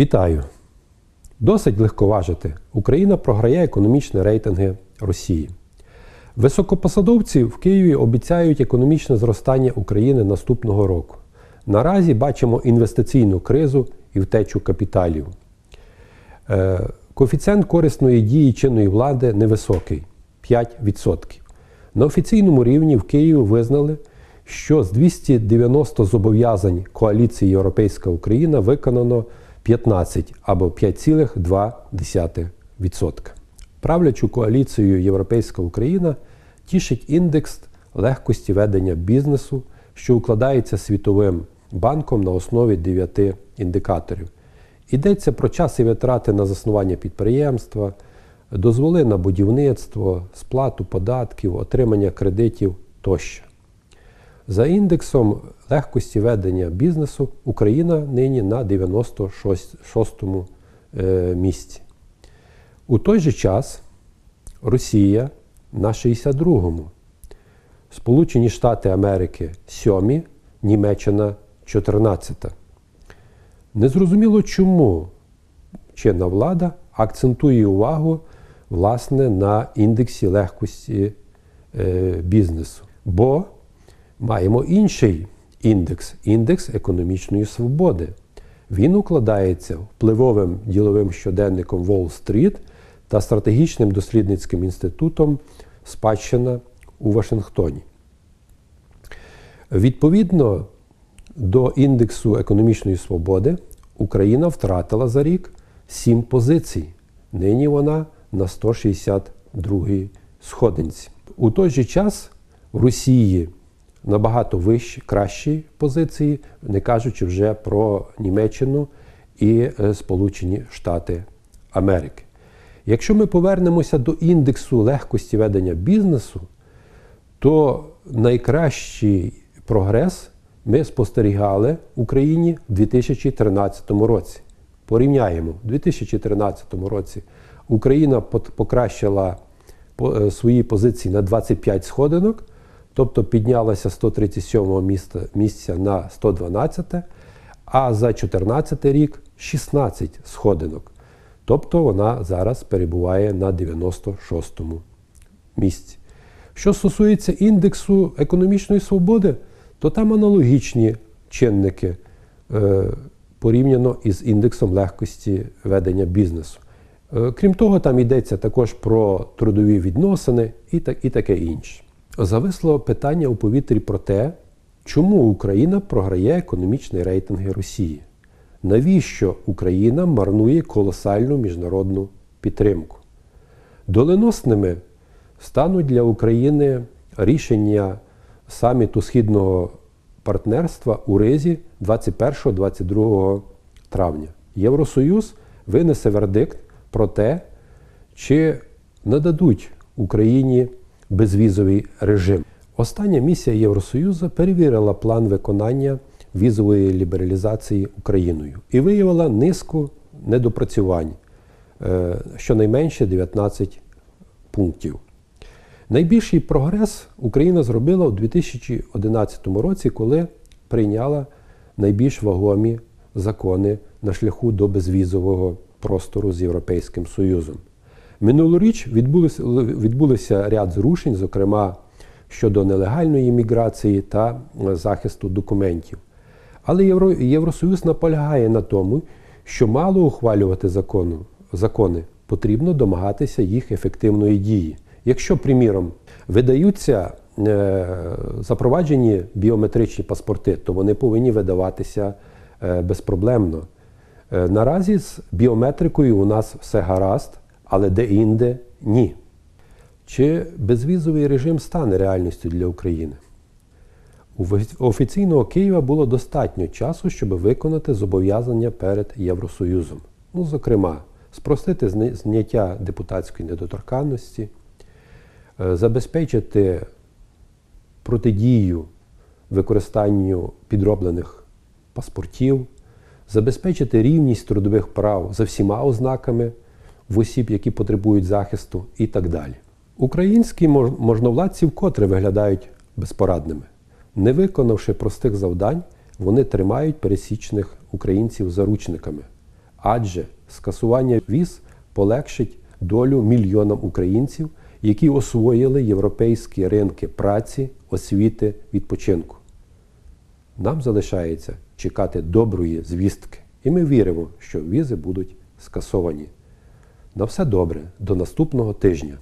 Вітаю! Досить легковажити. Україна програє економічні рейтинги Росії. Високопосадовці в Києві обіцяють економічне зростання України наступного року. Наразі бачимо інвестиційну кризу і втечу капіталів. Е, Коефіцієнт корисної дії чинної влади невисокий 5%. На офіційному рівні в Києві визнали, що з 290 зобов'язань коаліції Європейська Україна виконано 15 або 5,2%. Правлячу коаліцію Європейська Україна тішить індекс легкості ведення бізнесу, що укладається Світовим банком на основі 9 індикаторів. Йдеться про час і витрати на заснування підприємства, дозволи на будівництво, сплату податків, отримання кредитів тощо. За індексом легкості ведення бізнесу Україна нині на 96-му е, місці. У той же час Росія на 62-му, Сполучені Штати Америки 7, Німеччина 14. Незрозуміло, чому чинна влада акцентує увагу власне на індексі легкості е, бізнесу. Бо маємо інший індекс індекс економічної свободи. Він укладається впливовим діловим щоденником Street та стратегічним дослідницьким інститутом Спадщина у Вашингтоні. Відповідно до індексу економічної свободи Україна втратила за рік 7 позицій. Нині вона на 162-й сходинці. У той же час в Росії набагато вищі, кращі позиції, не кажучи вже про Німеччину і е, Сполучені Штати Америки. Якщо ми повернемося до індексу легкості ведення бізнесу, то найкращий прогрес ми спостерігали в Україні в 2013 році. Порівняємо, у 2013 році Україна покращила е, свої позиції на 25 сходинок, тобто піднялася з 137 місця, на 112, а за 2014 рік 16 сходинок. Тобто вона зараз перебуває на 96-му місці. Що стосується індексу економічної свободи, то там аналогічні чинники е, порівняно із індексом легкості ведення бізнесу. Е, крім того, там йдеться також про трудові відносини і таке інше. Зависло питання у повітрі про те, чому Україна програє економічні рейтинги Росії. Навіщо Україна марнує колосальну міжнародну підтримку? Доленосними стануть для України рішення саміту Східного партнерства у Ризі 21-22 травня. Євросоюз винесе вердикт про те, чи нададуть Україні безвізовий режим. Остання місія Євросоюзу перевірила план виконання візової лібералізації Україною і виявила низку недопрацювань, е, щонайменше 19 пунктів. Найбільший прогрес Україна зробила у 2011 році, коли прийняла найбільш вагомі закони на шляху до безвізового простору з Європейським Союзом. Минулоріч відбулися, відбулися ряд зрушень, зокрема щодо нелегальної міграції та захисту документів. Але Євро, Євросоюз наполягає на тому, що мало ухвалювати закону, закони, потрібно домагатися їх ефективної дії. Якщо, приміром, видаються е, запроваджені біометричні паспорти, то вони повинні видаватися е, безпроблемно. Е, наразі з біометрикою у нас все гаразд, але де-інде ні. Чи безвізовий режим стане реальністю для України? У офіційного Києва було достатньо часу, щоб виконати зобов'язання перед Євросоюзом. Ну, зокрема, спростити зняття депутатської недоторканності, е, забезпечити протидію використанню підроблених паспортів, забезпечити рівність трудових прав за всіма ознаками в осіб, які потребують захисту, і так далі. Українські можновладці вкотре виглядають безпорадними. Не виконавши простих завдань, вони тримають пересічних українців заручниками. адже скасування віз полегшить долю мільйонам українців, які освоїли європейські ринки праці, освіти, відпочинку. Нам залишається чекати доброї звістки, і ми віримо, що візи будуть скасовані. На все добре, до наступного тижня.